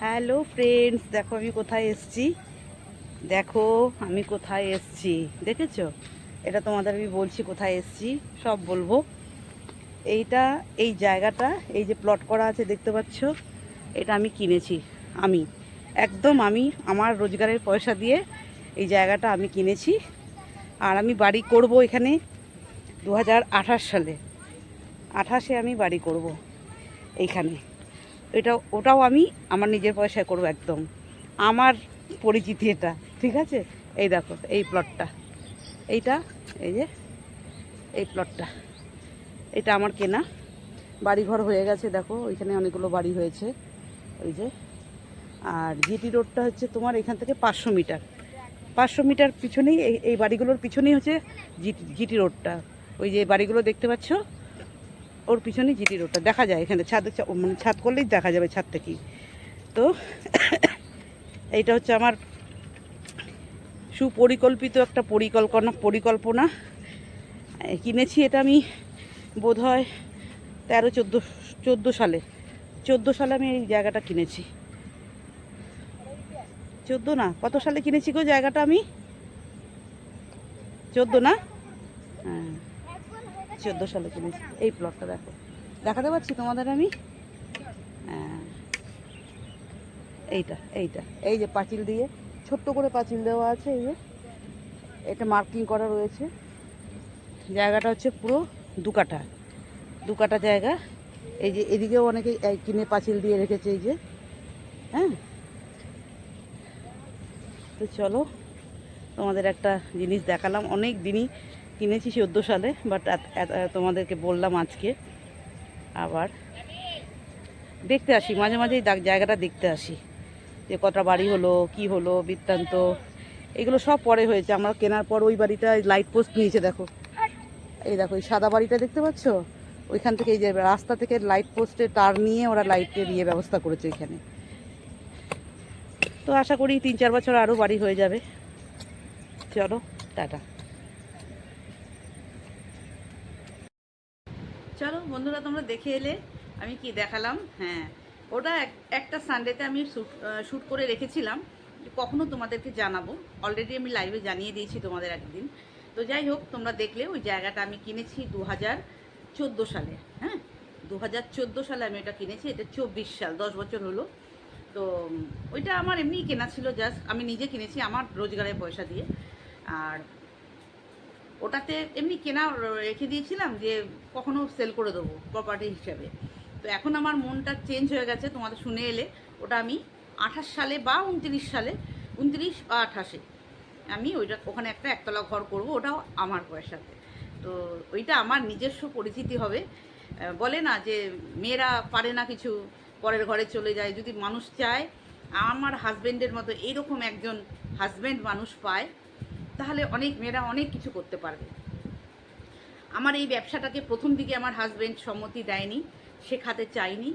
Hello friends দেখো, আমি কোথায় এসছি? দেখো, আমি কোথায় এসছি? দেখেছ? এটা তোমাদের আমি বলছি কোথায় এসছি। সব বলব। এইটা, এই জায়গাটা, এই যে প্লট করা আছে, দেখতে পাচ্ছ? এটা আমি কিনেছি। আমি। একদম আমি আমার রোজগারের পয়সা দিয়ে এই জায়গাটা আমি কিনেছি। আর আমি বাড়ি করব এখানে দু হাজার আঠাশ সালে। আঠাশে আমি বাড়ি করব এইখানে। এটা, ওটাও আমি আমার নিজের পয়সায় করব একদম। আমার পরিচিতি এটা, ঠিক আছে? এই দেখো, এই প্লটটা এইটা, এই যে, এই প্লটটা এটা আমার কেনা। বাড়িঘর হয়ে গেছে, দেখো, ওইখানে অনেকগুলো বাড়ি হয়েছে। ওই যে, আর জিটি রোডটা হচ্ছে তোমার এখান থেকে পাঁচশো মিটার। পাঁচশো মিটার পিছনেই এই বাড়িগুলোর পিছনেই হচ্ছে জিটি জিটি রোডটা। ওই যে বাড়িগুলো দেখতে পাচ্ছ? ওর পিছনেই জিটি রোডটা। দেখা যায় এখানে ছাদে মানে ছাদ করলেই দেখা যাবে ছাদ থেকেই তো এইটা হচ্ছে আমার সুপরিকল্পিত একটা পরিকল্পনা পরিকল্পনা। কিনেছি এটা আমি বোধ হয় তেরো, চোদ্দ চোদ্দ সালে। চোদ্দ সালে আমি এই জায়গাটা কিনেছি। চোদ্দ না, কত সালে কিনেছি গো জায়গাটা আমি? চোদ্দ না? হ্যাঁ। চোদ্দ সালে কিনেছি এই প্লটটা দেখো। দেখাতে পাচ্ছি তোমাদের আমি? হ্যাঁ। এইটা এইটা। এই যে পাঁচিল দিয়ে, ছোট্ট করে পাঁচিল দেওয়া আছে এই যে। এটা মার্কিং করা রয়েছে। জায়গাটা হচ্ছে পুরো দু কাঠা দু কাঠা জায়গা। এই যে এদিকেও অনেকে কিনে পাঁচিল দিয়ে রেখেছে এই যে। হ্যাঁ। তো চলো, তোমাদের একটা জিনিস দেখালাম। অনেক দিনই কিনেছি চোদ্দ সালে বাট তোমাদেরকে বললাম আজকে। আবার দেখতে আসি, মাঝে মাঝেই জায়গাটা দেখতে আসি। যে কটা বাড়ি হলো, কি হলো, বৃত্তান্ত, এগুলো সব পরে হয়েছে। আমরা কেনার পর ওই বাড়িটা লাইট পোস্ট নিয়েছে, দেখো। এই দেখো, এই সাদা বাড়িটা দেখতে পাচ্ছ? ওইখান থেকে এই যে রাস্তা থেকে লাইট পোস্টে তার নিয়ে ওরা লাইটের ইয়ে ব্যবস্থা করেছে এখানে। তো আশা করি তিন চার বছর আরও বাড়ি হয়ে যাবে। চলো, টাটা চলো বন্ধুরা, তোমরা দেখে এলে আমি কি দেখালাম? হ্যাঁ ওটা এক- একটা সানডেতে আমি শ্যুট শ্যুট করে রেখেছিলাম। কখনো তোমাদেরকে জানাব। অলরেডি আমি লাইভে জানিয়ে দিয়েছি তোমাদের একদিন। তো যাই হোক, তোমরা দেখলে ওই জায়গাটা আমি কিনেছি দু হাজার চোদ্দ সালে। হ্যাঁ দু হাজার চোদ্দ সালে আমি এটা কিনেছি। এটা চব্বিশ সাল, দশ বছর হলো। তো ওইটা আমার এমনিই কেনা ছিল জাস্ট। আমি নিজে কিনেছি আমার রোজগারের পয়সা দিয়ে। আর ওটাতে এমনি কেনা, রেখে দিয়েছিলাম যে কখনো সেল করে দেবো প্রপার্টি হিসাবে। তো এখন আমার মনটা চেঞ্জ হয়ে গেছে, তোমাদের শুনে এলে। ওটা আমি আঠাশ সালে বা উনত্রিশ সালে, উনত্রিশ বা আঠাশে আমি ওইটা, ওখানে একটা একতলা ঘর করব, ওটাও আমার পয়সাতে। তো ওইটা আমার নিজস্ব পরিচিতি হবে। বলে না যে মেয়েরা পারে না কিছু, পরের ঘরে চলে যায়। যদি মানুষ চায়, আমার হাজব্যান্ডের মতো এইরকম একজন হাজব্যান্ড মানুষ পায় তাহলে অনেক মেয়েরা অনেক কিছু করতে পারবে। আমার এই ব্যবসাটাকে প্রথম দিকে আমার হাজব্যান্ড সম্মতি দেয়নি, শেখাতে চাইনি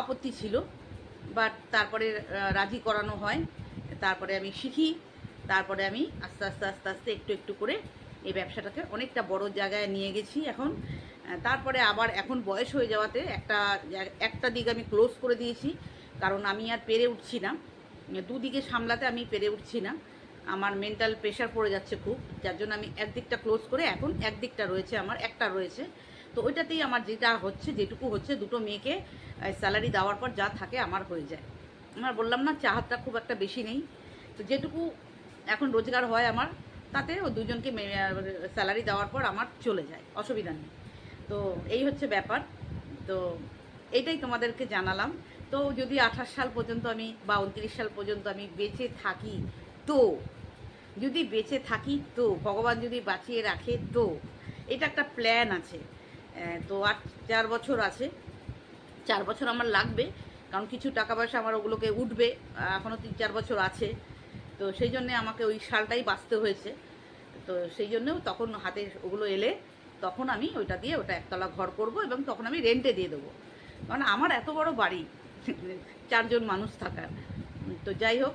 আপত্তি ছিল বাট তারপরে রাজি করানো হয়। তারপরে আমি শিখি, তারপরে আমি আস্তে আস্তে আস্তে আস্তে একটু একটু করে এই ব্যবসাটাকে অনেকটা বড় জায়গায় নিয়ে গেছি এখন। তারপরে আবার এখন বয়স হয়ে যাওয়াতে একটা একটা দিক আমি ক্লোজ করে দিয়েছি, কারণ আমি আর পেরে উঠছি না। দুদিকে সামলাতে আমি পেরে উঠছি না। আমার মেন্টাল প্রেশার পড়ে যাচ্ছে খুব, যার জন্য আমি একদিকটা ক্লোজ করে এখন একদিকটা রয়েছে আমার, একটা রয়েছে। তো ওইটাতেই আমার যেটা হচ্ছে, যেটুকু হচ্ছে, দুটো মেয়েকে স্যালারি দেওয়ার পর যা থাকে আমার হয়ে যায়। আমার বললাম না, চাহাতটা খুব একটা বেশি নেই। তো যেটুকু এখন রোজগার হয় আমার, তাতে ও দুজনকে স্যালারি দেওয়ার পর আমার চলে যায়, অসুবিধা নেই। তো এই হচ্ছে ব্যাপার। তো এইটাই তোমাদেরকে জানালাম। তো যদি আঠাশ সাল পর্যন্ত আমি বা উনত্রিশ সাল পর্যন্ত আমি বেঁচে থাকি, তো যদি বেঁচে থাকি তো, ভগবান যদি বাঁচিয়ে রাখে তো, এটা একটা প্ল্যান আছে। তো আর চার বছর আছে। চার বছর আমার লাগবে, কারণ কিছু টাকা পয়সা আমার ওগুলোকে উঠবে এখনও তিন চার বছর আছে। তো সেই জন্যে আমাকে ওই সালটাই বাঁচতে হয়েছে। তো সেই জন্যেও তখন হাতে ওগুলো এলে তখন আমি ওইটা দিয়ে ওটা একতলা ঘর করব এবং তখন আমি রেন্টে দিয়ে দেবো। কারণ আমার এত বড় বাড়ি, চারজন মানুষ থাকার। তো যাই হোক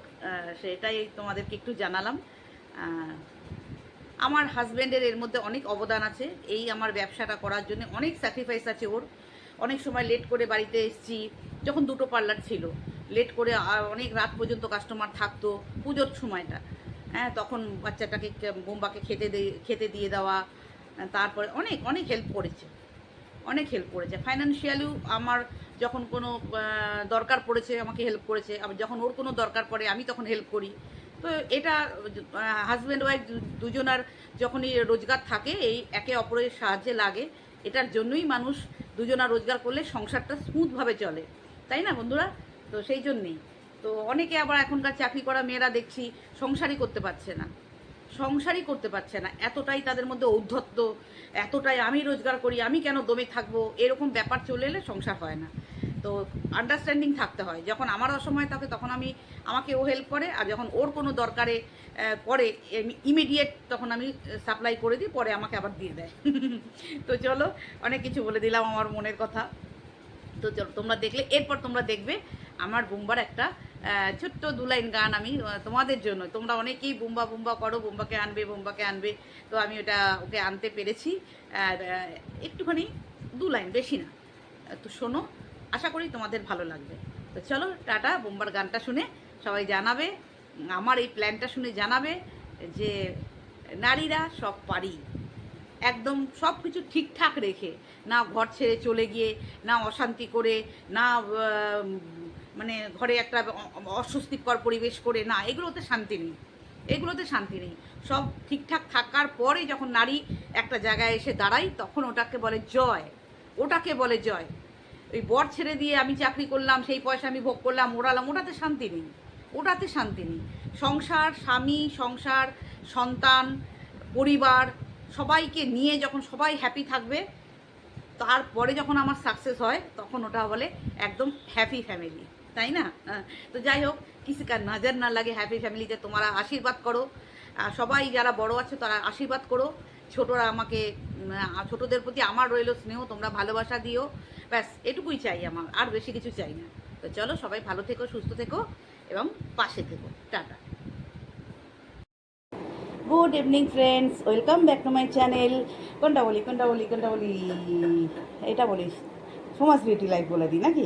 সেটাই তোমাদেরকে একটু জানালাম। আমার হাজব্যান্ডের এর মধ্যে অনেক অবদান আছে। এই আমার ব্যবসাটা করার জন্য অনেক স্যাক্রিফাইস আছে ওর। অনেক সময় লেট করে বাড়িতে এসেছি, যখন দুটো পার্লার ছিল। লেট করে অনেক রাত পর্যন্ত কাস্টমার থাকতো, পুজোর সময়টা। হ্যাঁ তখন বাচ্চাটাকে বোম্বাকে খেতে খেতে দিয়ে দেওয়া তারপরে অনেক অনেক হেল্প করেছে। অনেক হেল্প করেছে। ফাইন্যান্সিয়ালিও আমার যখন কোনো দরকার পড়েছে, আমাকে হেল্প করেছে। আবার যখন ওর কোনো দরকার পড়ে, আমি তখন হেল্প করি। তো এটা হাজব্যান্ড ওয়াইফ দুজনার যখনই রোজগার থাকে, এই একে অপরের সাহায্যে লাগে, এটার জন্যই মানুষ দুজনা রোজগার করলে সংসারটা স্মুথভাবে চলে। তাই না বন্ধুরা? তো সেই জন্যেই। তো অনেকে আবার এখনকার চাকরি করা মেয়েরা দেখছি সংসারই করতে পারছে না। সংসারই করতে পারছে না। এতটাই তাদের মধ্যে ঔদ্ধত্য, এতটাই আমি রোজগার করি, আমি কেন দমে থাকব? এরকম ব্যাপার চলে এলে সংসার হয় না। তো আন্ডারস্ট্যান্ডিং থাকতে হয়। যখন আমার অসময় থাকে, তখন আমি আমাকে ও হেল্প করে, আর যখন ওর কোনো দরকারে পরে ইমিডিয়েট তখন আমি সাপ্লাই করে দিই, পরে আমাকে আবার দিয়ে দেয়। তো চলো, অনেক কিছু বলে দিলাম আমার মনের কথা। তো চলো, তোমরা দেখলে, এরপর তোমরা দেখবে আমার বুম্বার একটা ছোট্ট দু লাইন গান আমি তোমাদের জন্য। তোমরা অনেকেই বুম্বা বুম্বা করো, বুম্বাকে আনবে বুম্বাকে আনবে। তো আমি ওটা ওকে আনতে পেরেছি। আর একটুখানি দু লাইন বেশি না। তো শোনো আশা করি তোমাদের ভালো লাগবে। তো চলো, টাটা, বুম্বার গানটা শুনে সবাই জানাবে, আমার এই প্ল্যানটা শুনে জানাবে যে নারীরা সব পারি। একদম সব কিছু ঠিকঠাক রেখে, না ঘর ছেড়ে চলে গিয়ে, না অশান্তি করে, না মানে ঘরে একটা অস্বস্তিকর পরিবেশ করে, না, এগুলোতে শান্তি নেই। এগুলোতে শান্তি নেই। সব ঠিকঠাক থাকার পরে যখন নারী একটা জায়গায় এসে দাঁড়ায়, তখন ওটাকে বলে জয়। ওটাকে বলে জয়। ওই বর ছেড়ে দিয়ে আমি চাকরি করলাম সেই পয়সা আমি ভোগ করলাম ওড়ালাম ওটাতে শান্তি নেই ওটাতে শান্তি নেই। সংসার স্বামী সংসার সন্তান পরিবার সবাইকে নিয়ে যখন সবাই হ্যাপি থাকবে তারপরে যখন আমার সাকসেস হয় তখন ওটা বলে একদম হ্যাপি ফ্যামিলি তাই না? হ্যাঁ, তো যাই হোক কিসি কার নজর না লাগে হ্যাপি ফ্যামিলিতে তোমরা আশীর্বাদ করো। সবাই যারা বড় আছে তারা আশীর্বাদ করো। ছোটরা আমাকে ছোটদের প্রতি আমার রইল স্নেহ, তোমরা ভালোবাসা দিও। ব্যাস, এটুকুই চাই আমার, আর বেশি কিছু চাই না। তো চলো, সবাই ভালো থেকো, সুস্থ থেকো, এবং পাশে থেকো। Tata. Good evening friends welcome back to my channel কোনটা বলি কোনটা বলি কোনটা বলি? এটা বলিস। সমাজ বিউটি লাইফ বলে দিই নাকি?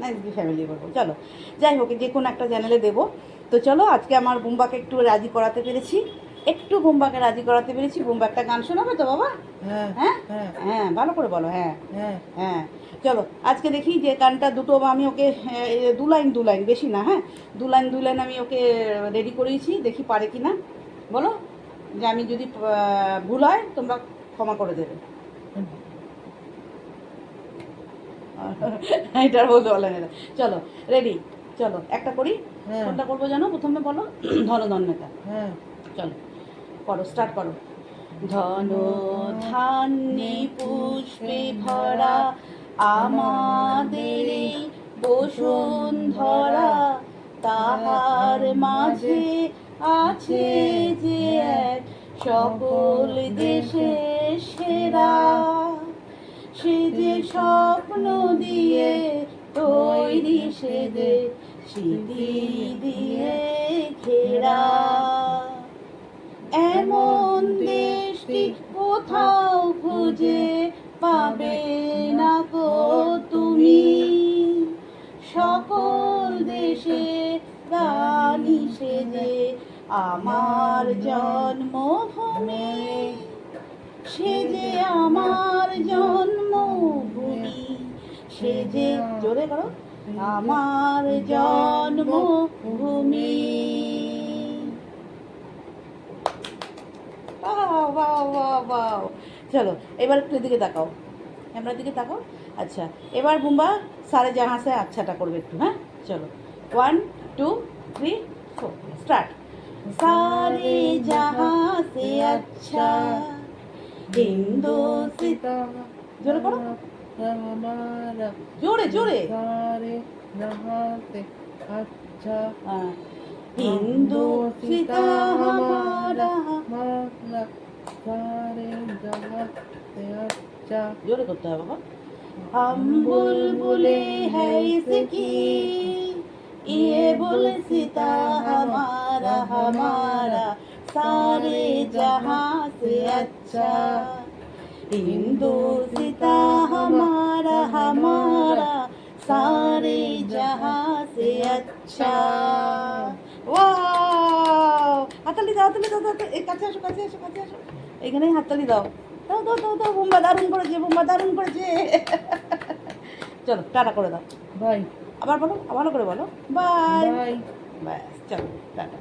না এসবি ফ্যামিলি বলব। চলো, যাই হোক, যে কোনো একটা চ্যানেলে দেবো। তো চলো, আজকে আমার বুম্বাকে একটু রাজি করাতে পেরেছি। একটু বুম্বাকে রাজি করাতে পেরেছি বুম্বা একটা গান শোনাবে তো বাবা? হ্যাঁ হ্যাঁ? হ্যাঁ। হ্যাঁ ভালো করে বলো হ্যাঁ। হ্যাঁ। হ্যাঁ। চলো আজকে দেখি যে গানটা দুটো আমি ওকে দু লাইন দু লাইন বেশি না হ্যাঁ? দু লাইন দু লাইন আমি ওকে রেডি করিয়েছি দেখি পারে কি না। বলো যে আমি যদি ভুল হয় তোমরা ক্ষমা করে দেবে। এটার বলতে বলেন এটা চলো রেডি চলো একটা করি। হ্যাঁ। কোনটা করব জানো? প্রথমে বলো ধনধন্যতা হ্যাঁ। চলো। করো স্টার্ট করো। ধন, ধান্যে পুষ্পে ভরা আমাদের বসুন্ধরা। তাহার মাঝে আছে যে এক সকল দেশে সেরা। সে যে স্বপ্ন দিয়ে তৈরি, সে যে দিয়ে ঘেরা। এমন দেশটি কোথাও খুঁজে পাবে না গো তুমি? সকল দেশে রানী সেজে আমার জন্মভূমি। সে যে আমার জন্মভূমি। সে যে জোরে করো আমার জন্মভূমি। বাহ, বাহ। চলো এবার একটু এদিকে তাকাও ক্যামেরার দিকে তাকাও আচ্ছা এবার বুম্বা সারে জাহাঁ সে আচ্ছাটা করবে একটু হ্যাঁ চলো one two three four start সারে জাহাঁ সে আচ্ছা হিন্দু सीता জোরে করো हमारा জোরে জোরে सारे जहाँ से अच्छा হ্যাঁ। হিন্দু সীতা হামারা हमारा सारे जहाँ से अच्छा আচ্ছা। জোরে করতে হবে বাবা। হাম বুলবুলে হ্যায় সিকি ইয়ে বুল সিতা হামারা হামারা সারে জাহাঁ সে আচ্ছা। হিন্দু সিতা হামারা হামারা সারে জাহাঁ সে আচ্ছা। ওয়াও! হাতালি দাও হাতালি দাও কাছে আসো কাছে আসো কাছে আসো। এখানেই হাততালি দাও। দাও দাও দাও দাও বোম্বা দারুণ করেছে বোম্বা দারুণ করেছে। চলো টাটা করে দাও। বাই। আবার বলো আবারও করে বলো। বাই। বাই। বাই চলো টাটা।